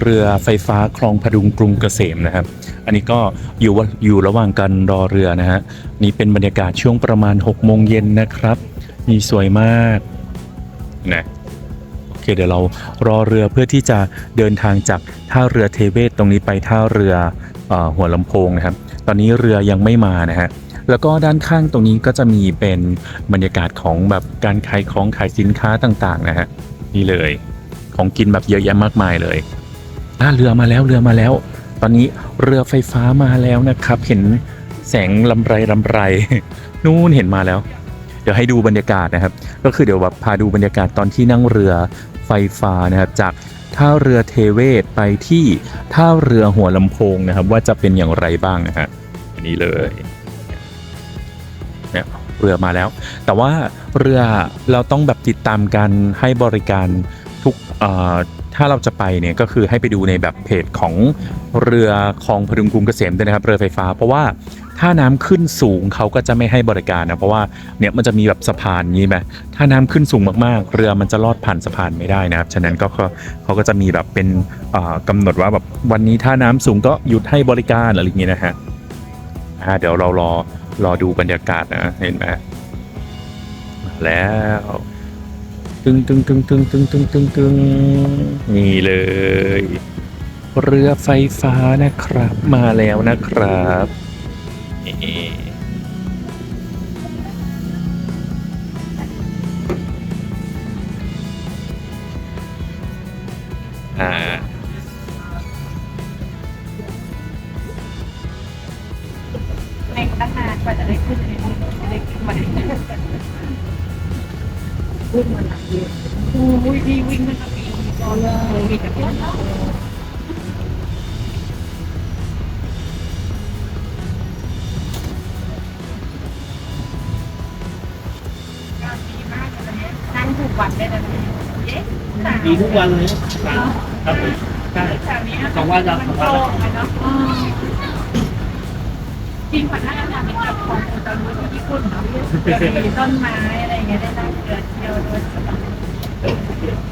เรือไฟฟ้าคลองพดุงกรุงเกษมนะครับ อันนี้ก็อยู่ว่าอยู่ระหว่างการรอเรือนะฮะ นี่เป็นบรรยากาศช่วงประมาณ6โมงเย็นนะครับ นี่สวยมากนะโอเคเดี๋ยวเรารอเรือเพื่อที่จะเดินทางจากท่าเรือเทเวศตรงนี้ไปท่าเรืออหัวลำโพงนะครับ ตอนนี้เรือยังไม่มานะฮะแล้วก็ด้านข้างตรงนี้ก็จะมีเป็นบรรยากาศของแบบการขายของขายสินค้าต่างๆนะฮะนี่เลยของกินแบบเยอะแยะมากมายเลย อ่าเรือมาแล้วเรือมาแล้ว ตอนนี้เรือไฟฟ้ามาแล้วนะครับ เห็นแสงลำไรลำไร นู่นเห็นมาแล้ว เดี๋ยวให้ดูบรรยากาศนะครับ ก็คือเดี๋ยวแบบพาดูบรรยากาศตอนที่นั่งเรือไฟฟ้านะครับ จากท่าเรือเทเวศไปที่ท่าเรือหัวลำโพงนะครับ ว่าจะเป็นอย่างไรบ้างนะฮะอันนี้เลยเนี่ยเรือมาแล้ว แต่ว่าเรือเราต้องแบบติดตามการให้บริการทุกอ่อ ถ้าเราจะไปเนี่ยก็คือให้ไปดูในแบบเพจของเรือคลองพดุงกรุงเกษมด้วยนะครับเรือไฟฟ้า เพราะว่าถ้าน้ำขึ้นสูงเขาก็จะไม่ให้บริการนะเพราะว่าเนี่ยมันจะมีแบบสะพานนี้ไหมถ้าน้ำขึ้นสูงมากๆ เรือมันจะลอดผ่านสะพานไม่ได้นะครับฉะนั้นก็เขาก็จะมีแบบเป็นเอ่อกำหนดว่าแบบวันนี้ถ้าน้ำสูงก็หยุดให้บริการอะไรอย่างงี้นะฮะอ่าเดี๋ยวเรารอรอดูบรรยากาศนะเห็นไหมมาแล้ว ตึงตึงตึงตึงตึงตึงตึงตึงนี่เลย เรือไฟฟ้านะครับ มาแล้วนะครับนี่อ่าในตั้งนานกว่าจะได้ขึ้นเนี่ยได้ขึ้นมา วิ่งมาหนักเยอะอุ้ยพี่วิ่งมาหนักเยอตอนเลยมีแต่เพื่อนนั่งถูกวันได้แล้วพี่เทุกวันเลยครับใช่สองวันละสองวันละ จริงกว่าน่าจะเป็นแบบของตอนนี้ที่ญี่ปุ่นเนาะจะมีต้นไม้อะไรอย่างเงี้ยได้นั่งเรือเที่ยวด้วย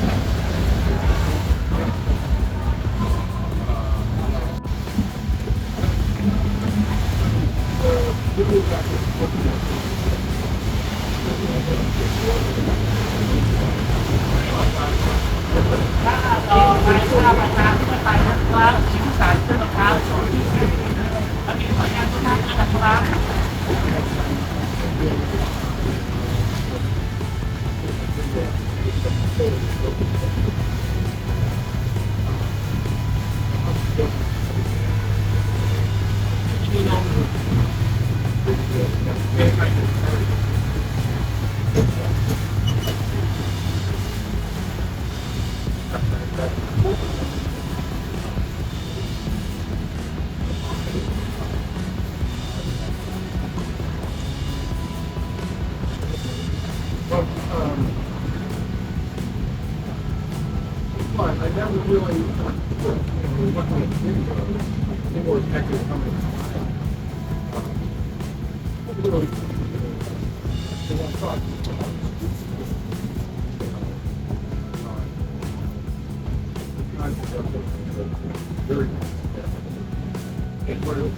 มีนม um, but I never really, uh, what my video, it was actually coming. Um, you I thought, uh, very, and what else?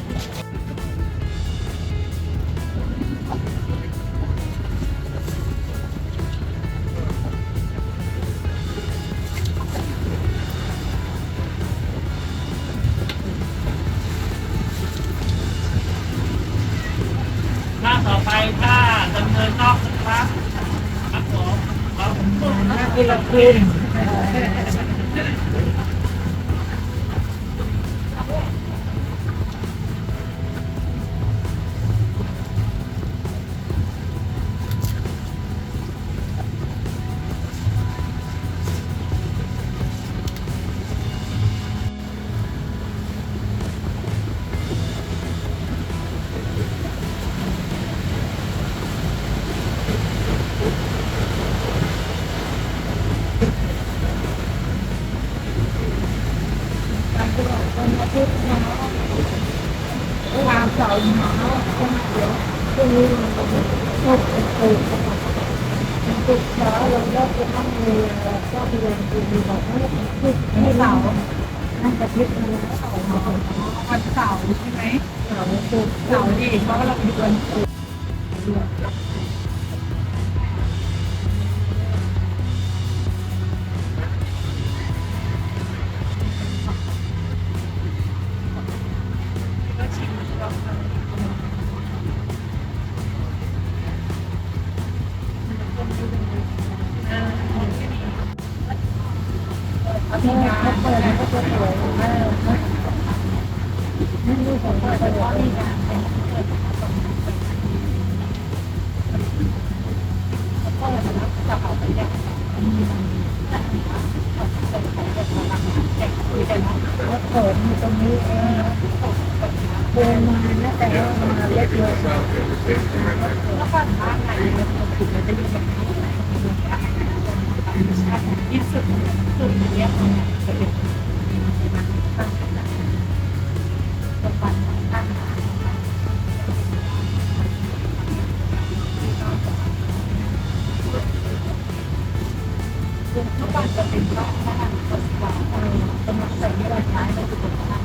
คุณนะที่เรา วันเสาน่าจะพิจารณาเสาวันเสาร์ใช่ไหมเสาร์เสาร์ดีเพราะว่าเราเป็นวันศุกร์ ทุกวันจะเป็นร้านอาหารสดหวานสมัครใส่ไม่ได้ใช้ในสุขภา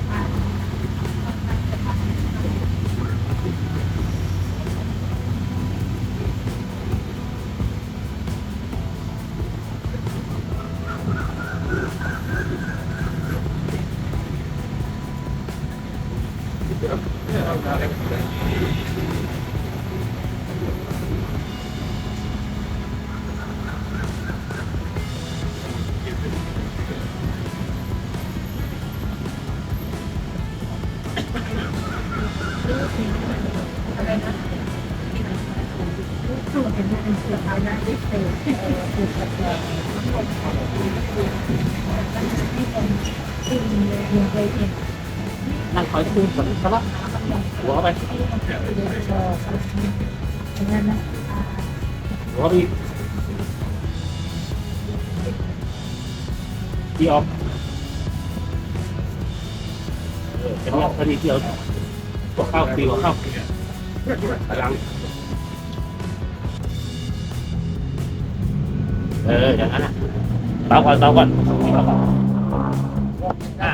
พมากสูตรเป็นเป็นสูตรเอาหน้าที่เป็นสูตรแบบที่เป็นที่มีเคยเห็นนั่งคอยคูณก่อนสลับหัวไปเด็กชอบนั่นนะหัวไปที่ออฟเออเป็นว่าพอดีที่เรา หัวเข้าตีหัวเข้าหลังเอออย่างนั้นอะเบาก่อนเบาก่อนเบาก่อนอะ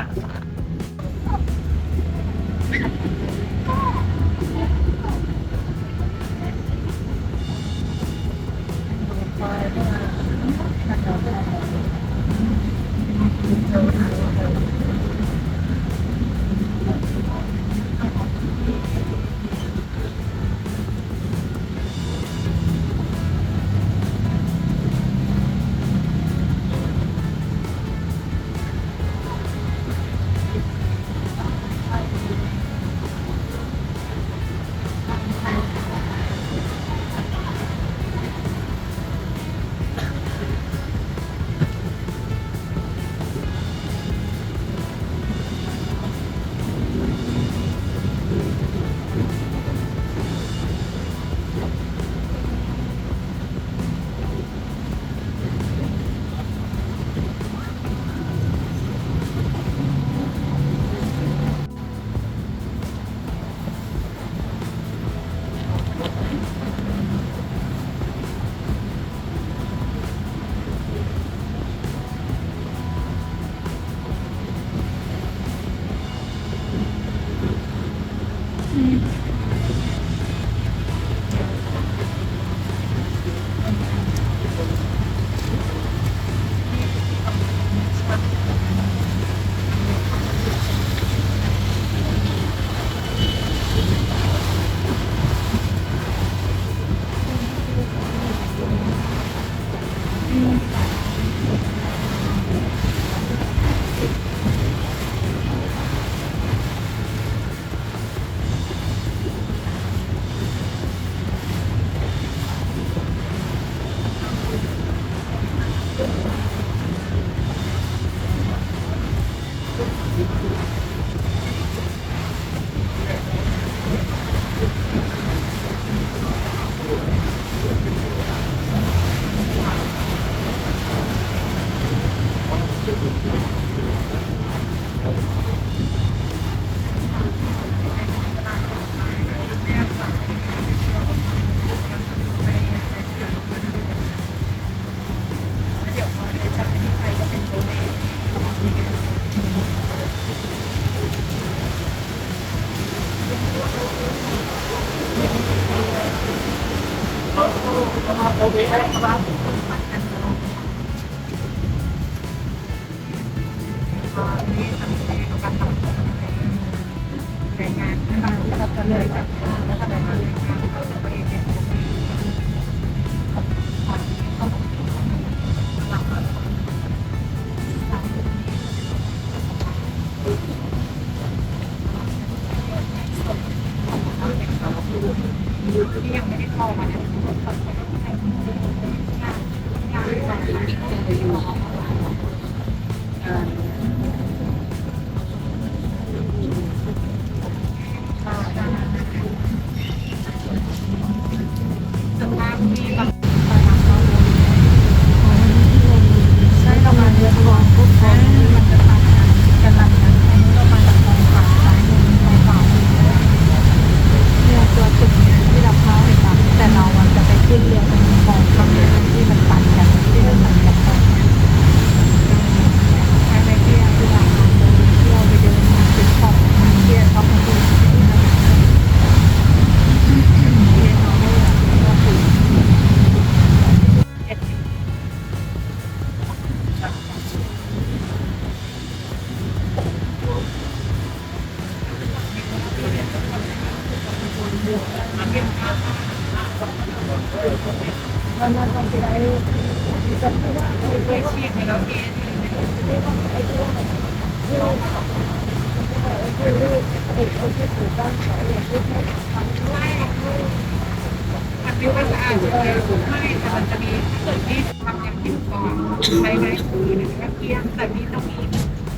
มันเป็นภาษาอาจารย์ไม่แต่มันจะมีส่วนที่ทำอย่างผิวก่อนใช้ไม้ถือว่าเกียงแต่มีต้องมี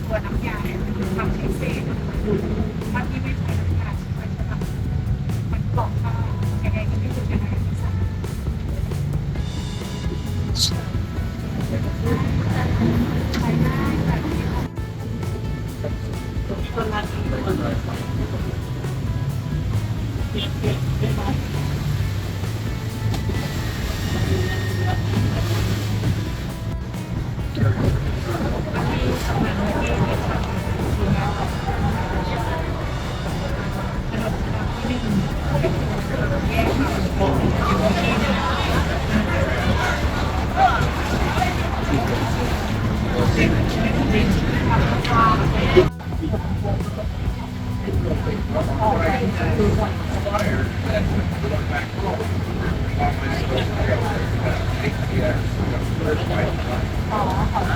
ตัวน้ำยาทำพิเศษดูมันที่ไม่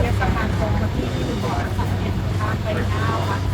เทศบาลของที่ที่ถูกบอกว่าสัตว์เลี้ยงทางไปแล้วค่ะ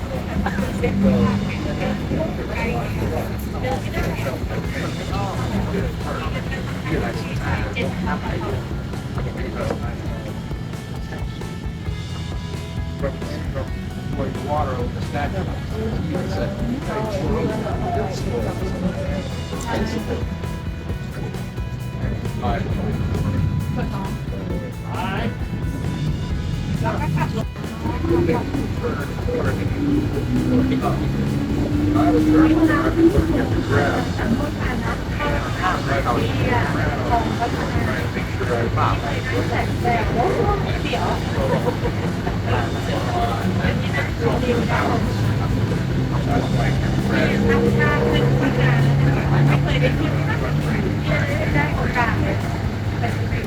ได้โอกาสเลยแต่ถือ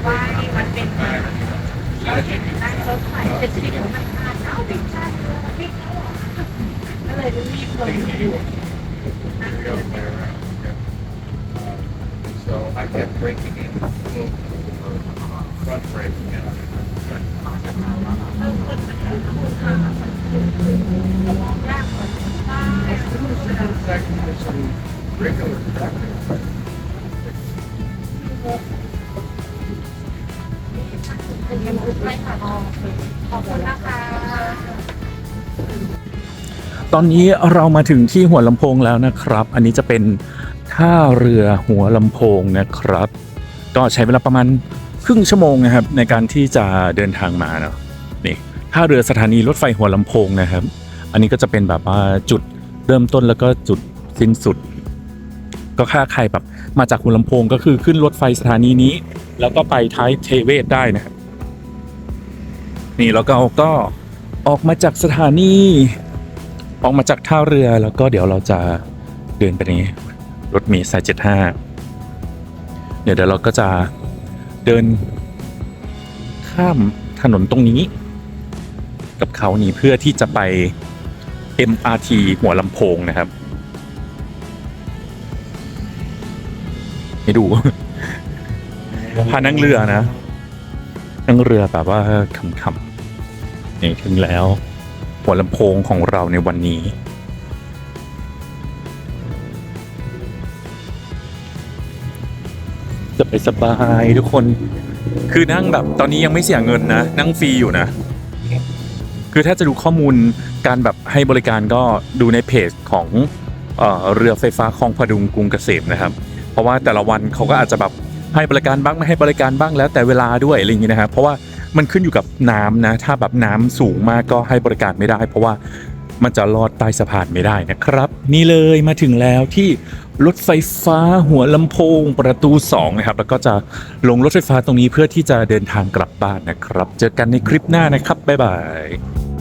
ว่ามันเป็นเราเห็นนั่งรถไฟเป็นสิ่งที่มันผ่านเอาวิ่งได้วิ่งก็ เล ตอนนี้เรามาถึงที่หัวลำโพงแล้วนะครับ อันนี้จะเป็นท่าเรือหัวลำโพงนะครับ ก็ใช้เวลาประมาณครึ่งชั่วโมงนะครับ ในการที่จะเดินทางมาเนาะนี่ท่าเรือสถานีรถไฟหัวลำโพงนะครับ อันนี้ก็จะเป็นแบบว่าจุดเริ่มต้นแล้วก็จุดสิ้นสุด ก็ค่าใครแบบมาจากหัวลำโพงก็คือขึ้นรถไฟสถานีนี้ แล้วก็ไปท้ายเทเวศได้นะครับนี่แล้วก็ก็ออกมาจากสถานี ออกมาจากท่าเรือแล้วก็เดี๋ยวเราจะเดินไปนี้รถมล์สายเจ็ดห้าเดี๋ยวเดี๋ยวเราก็จะเดินข้ามถนนตรงนี้ กับเขานี้เพื่อที่จะไป MRT หัวลำโพงนะครับให้ดูพานั่งเรือนะ นั่งเรือแบบว่าขำๆนี่ถึงแล้ว หัวลำโพงของเราในวันนี้ จะไปสบายทุกคน คือนั่งแบบตอนนี้ยังไม่เสียเงินนะ นั่งฟรีอยู่นะ คือถ้าจะดูข้อมูลการแบบให้บริการก็ดูในเพจของเอ่อเรือไฟฟ้าคลองพดุงกรุงเกษมนะครับ เพราะว่าแต่ละวันเขาก็อาจจะแบบ ให้บริการบ้างไม่ให้บริการบ้างแล้วแต่เวลาด้วยอะไรอย่างนี้นะครับเพราะว่ามันขึ้นอยู่กับน้ำนะ ถ้าแบบน้ำสูงมากก็ให้บริการไม่ได้ เพราะว่ามันจะลอดใต้สะพานไม่ได้นะครับ นี่เลยมาถึงแล้วที่รถไฟฟ้าหัวลำโพงประตู2นะครับแล้วก็จะลงรถไฟฟ้าตรงนี้เพื่อที่จะเดินทางกลับบ้านนะครับ เจอกันในคลิปหน้านะครับบ๊ายบาย